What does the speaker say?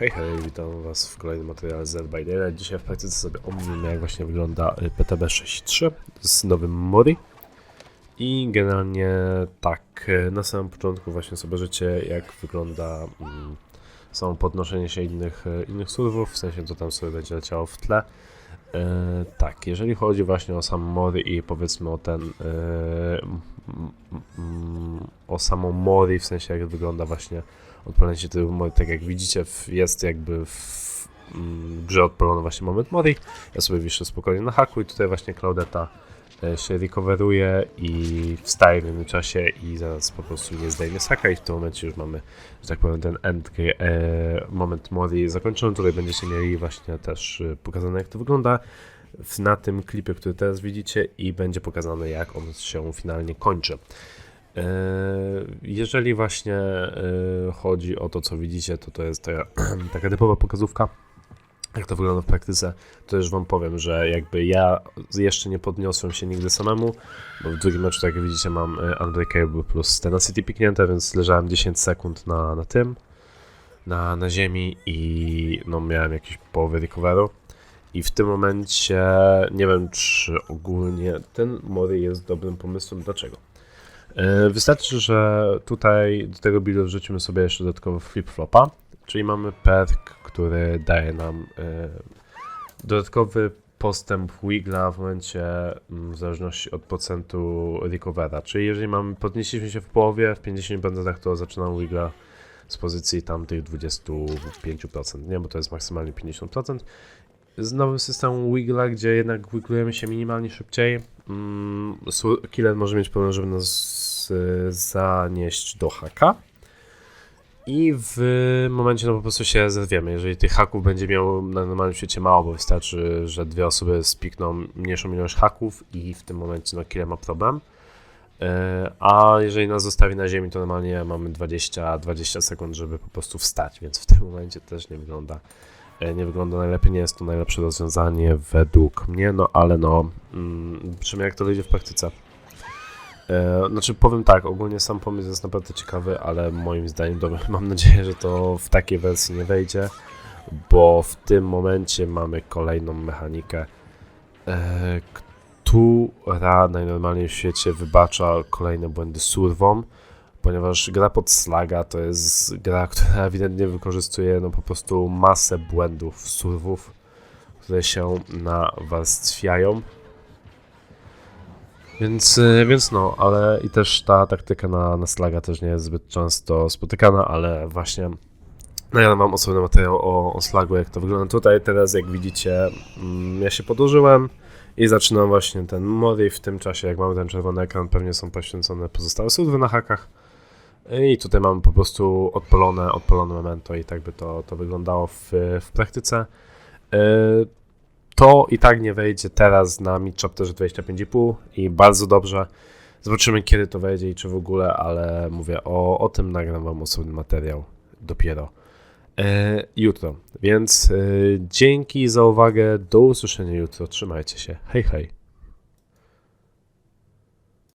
Hej, hej, witam Was w kolejnym materiale z by. Dzisiaj w praktyce sobie omówimy jak właśnie wygląda y, PTB 6.3 z nowym Mori. I generalnie tak, y, na samym początku właśnie zobaczycie jak wygląda mm, samo podnoszenie się innych, y, innych surwów, w sensie co tam sobie będzie leciało w tle. Tak, jeżeli chodzi właśnie o sam Mori i powiedzmy o ten m, m, m, o samą Mori, w sensie jak wygląda właśnie odpalenie się tego Mori, tak jak widzicie jest jakby w grze odpalony właśnie moment Mori. Ja sobie wiszę spokojnie na haku i tutaj właśnie Claudeta e, się recoveruje i wstaje w jednym czasie i zaraz po prostu nie zdejmie saka i w tym momencie już mamy, że tak powiem, ten end e, moment Mori zakończony. Tutaj będziecie mieli właśnie też e, pokazane jak to wygląda na tym klipie, który teraz widzicie i będzie pokazane jak on się finalnie kończy. E, Jeżeli właśnie e, chodzi o to, co widzicie, to to jest taka, taka typowa pokazówka, jak to wygląda w praktyce, to już wam powiem, że jakby ja jeszcze nie podniosłem się nigdy samemu, bo w drugim meczu, tak jak widzicie, mam e, Unbreakable plus Tenacity piknięte, więc leżałem 10 sekund na, na tym, na, na ziemi i no miałem jakieś połowy recoveru. I w tym momencie nie wiem, czy ogólnie ten Mori jest dobrym pomysłem. Dlaczego? E, Wystarczy, że tutaj do tego buildu wrzucimy sobie jeszcze dodatkowo flip-flopa, czyli mamy perk, który daje nam e, dodatkowy postęp Wiggla w momencie mm, w zależności od procentu recovera. Czyli jeżeli mamy, podnieśliśmy się w połowie, w 50%, to zaczynam Wiggla z pozycji tamtych 25%, nie, bo to jest maksymalnie 50%. Z nowym systemem Wiggla, gdzie jednak wigglujemy się minimalnie szybciej, mm, killer może mieć problem, żeby nas y, zanieść do haka. I w momencie no po prostu się zerwiemy. Jeżeli tych haków będzie miał na normalnym świecie mało, bo wystarczy, że dwie osoby spikną mniejszą ilość haków i w tym momencie no killer ma problem. E, A jeżeli nas zostawi na ziemi, to normalnie mamy 20, 20 sekund, żeby po prostu wstać, więc w tym momencie też nie wygląda e, nie wygląda najlepiej, nie jest to najlepsze rozwiązanie według mnie, no ale no, mm, zobaczymy jak to wyjdzie w praktyce. E, znaczy powiem tak, ogólnie sam pomysł jest naprawdę ciekawy, ale moim zdaniem, dobra, mam nadzieję, że to w takiej wersji nie wejdzie, bo w tym momencie mamy kolejną mechanikę, e, która najnormalniej w świecie wybacza kolejne błędy surwom, ponieważ gra pod slaga to jest gra, która ewidentnie wykorzystuje no po prostu masę błędów surwów, które się nawarstwiają. Więc, y, więc no, ale i też ta taktyka na, na slaga też nie jest zbyt często spotykana, ale właśnie no ja mam osobny materiał o, o slagu, jak to wygląda tutaj. Teraz jak widzicie, mm, ja się podłożyłem i zaczynam właśnie ten mody. W tym czasie, jak mamy ten czerwony ekran, pewnie są poświęcone pozostałe surwy na hakach. I tutaj mamy po prostu odpalone, odpalone memento i tak by to, to wyglądało w, w praktyce. Yy, To i tak nie wejdzie teraz na Mid Chapterze 25,5 i bardzo dobrze. Zobaczymy kiedy to wejdzie i czy w ogóle, ale mówię o, o tym nagram wam osobny materiał dopiero e, jutro. Więc e, dzięki za uwagę, do usłyszenia jutro, trzymajcie się, hej hej.